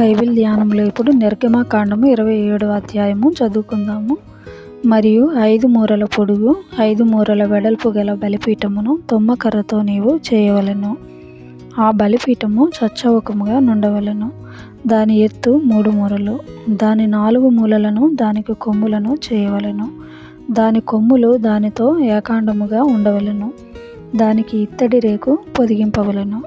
Bible ధ్యానంలో ఇప్పుడు నిర్గమకాండము ఇరవై ఏడవ అధ్యాయము చదువుకుందాము. మరియు ఐదు మూరల పొడుగు ఐదు మూరల వెడల్పు గల బలిపీఠమును తుమ్మకర్రతో నీవు చేయవలెను. ఆ బలిపీఠము చచ్చవకముగా నుండవలెను. దాని ఎత్తు మూడు మూరలు దాని నాలుగు మూలలను దానికి కొమ్ములను చేయవలెను. దాని కొమ్ములు దానితో ఏకాండముగా ఉండవలెను. దానికి ఇత్తడి రేకు పొదిగింపవలెను.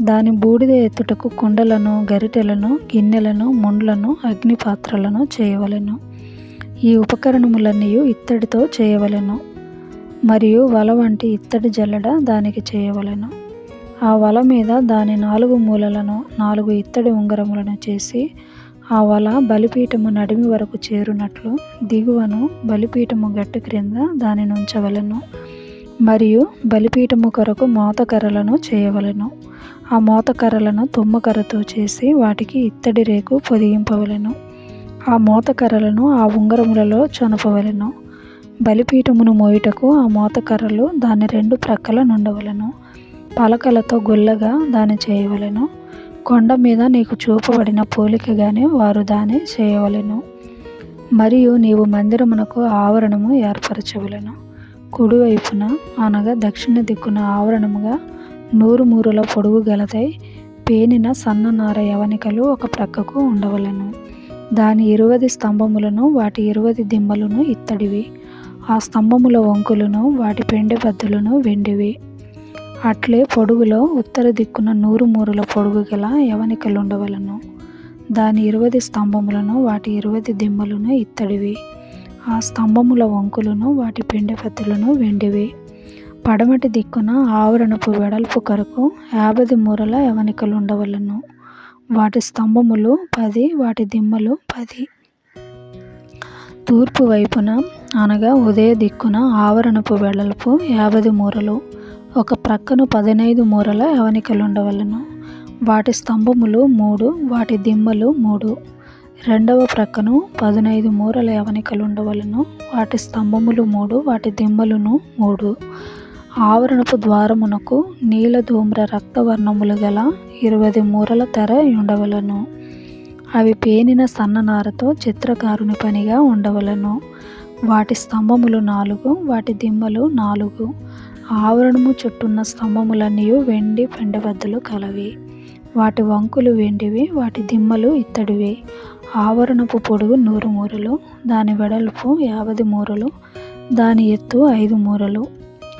దాని బూడిద ఎత్తుటకు కుండలను గరిటెలను గిన్నెలను ముండ్లను అగ్నిపాత్రలను చేయవలెను. ఈ ఉపకరణములన్నీ ఇత్తడితో చేయవలెను మరియు వల వంటి ఇత్తడి జల్లడ దానికి చేయవలెను. ఆ వల మీద దాని నాలుగు మూలలను నాలుగు ఇత్తడి ఉంగరములను చేసి ఆ వల బలిపీఠము నడిమి వరకు చేరునట్లు దిగువను బలిపీఠము గట్టు క్రింద దానిని ఉంచవలెను మరియు బలిపీఠము కొరకు మోతకర్రలను చేయవలెను. ఆ మోతకర్రలను తుమ్మకర్రతో చేసి వాటికి ఇత్తడి రేకు పొదిగింపవలెను. ఆ మోతకర్రలను ఆ ఉంగరములలో చొనపవలెను. బలిపీఠమును మోయుటకు ఆ మోతకర్రలు దాని రెండు ప్రక్కల నుండవలను. పలకలతో గుల్లగా దాన్ని చేయవలెను. కొండ మీద నీకు చూపబడిన పోలికగానే వారు దాన్ని చేయవలెను. మరియు నీవు మందిరమునకు ఆవరణము ఏర్పరచవలెను. కుడివైపున అనగా దక్షిణ దిక్కున ఆవరణముగా నూరు మూరుల పొడుగు గలదై పేనిన సన్న నార యవనికలు ఒక ప్రక్కకు ఉండవలను. దాని ఇరువది స్తంభములను వాటి ఇరువది దిమ్మలను ఇత్తడివి. ఆ స్తంభముల వంకులను వాటి పెండె బద్దలను వెండివి. అట్లే పొడుగులో ఉత్తర దిక్కున నూరు మూరుల పొడుగు గల యవనికలుండవలను. దాని ఇరువది స్తంభములను వాటి ఇరువది దిమ్మలను ఇత్తడివి. ఆ స్తంభముల వంకులను వాటి పెండె వెండివి. పడమటి దిక్కున ఆవరణపు వెడల్పు కొరకు యాభై మూరల యవనికలు ఉండవలను వాటి స్తంభములు పది వాటి దిమ్మలు పది. తూర్పు వైపున అనగా ఉదయ దిక్కున ఆవరణపు వెడల్పు యాభై మూరలు ఒక ప్రక్కను పదినైదు మూరల యవనికలు ఉండవలను వాటి స్తంభములు మూడు వాటి దిమ్మలు మూడు. రెండవ ప్రక్కను పదునైదు మూరల యవనికలు ఉండవలను వాటి స్తంభములు మూడు వాటి దిమ్మలును మూడు. ఆవరణపు ద్వారమునకు నీల ధూమ్ర రక్తవర్ణములు గల ఇరవై మూరల తెర ఉండవలను అవి పేనిన సన్ననారతో చిత్రకారుని పనిగా ఉండవలను. వాటి స్తంభములు నాలుగు వాటి దిమ్మలు నాలుగు. ఆవరణము చుట్టున్న స్తంభములన్నీ వెండి పెండబద్దలు కలవి. వాటి వంకులు వెండివి వాటి దిమ్మలు ఇత్తడివి. ఆవరణపు పొడుగు నూరు మూరలు దాని వెడల్పు యాభై మూరలు దాని ఎత్తు ఐదు మూరలు.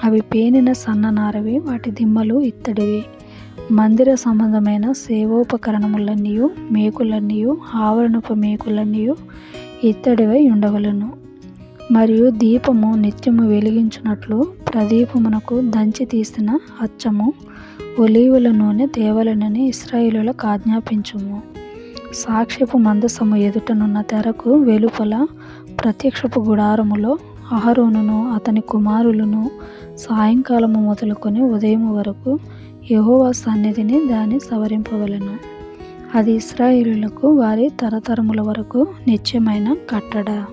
అవి పేనిన సన్ననారవి వాటి దిమ్మలు ఇత్తడివి. మందిర సంబంధమైన సేవోపకరణములన్నీ మేకులన్నీ ఆవరణపు మేకులన్నీ ఇత్తడివై ఉండవలను. మరియు దీపము నిత్యము వెలిగించున్నట్లు ప్రదీపమునకు దంచి తీసిన అచ్చము ఒలీవుల నూనె తేవలనని ఇస్రాయిలులకు ఆజ్ఞాపించుము. సాక్షిపు మందసము ఎదుటనున్న తెరకు వెలుపల ప్రత్యక్షపు గుడారములో అహరోనును అతని కుమారులను సాయంకాలము మొదలుకొని ఉదయం వరకు యహోవా సన్నిధిని దాన్ని సవరింపవలను. అది ఇస్రాయిలులకు వారి తరతరముల వరకు నిత్యమైన కట్టడ.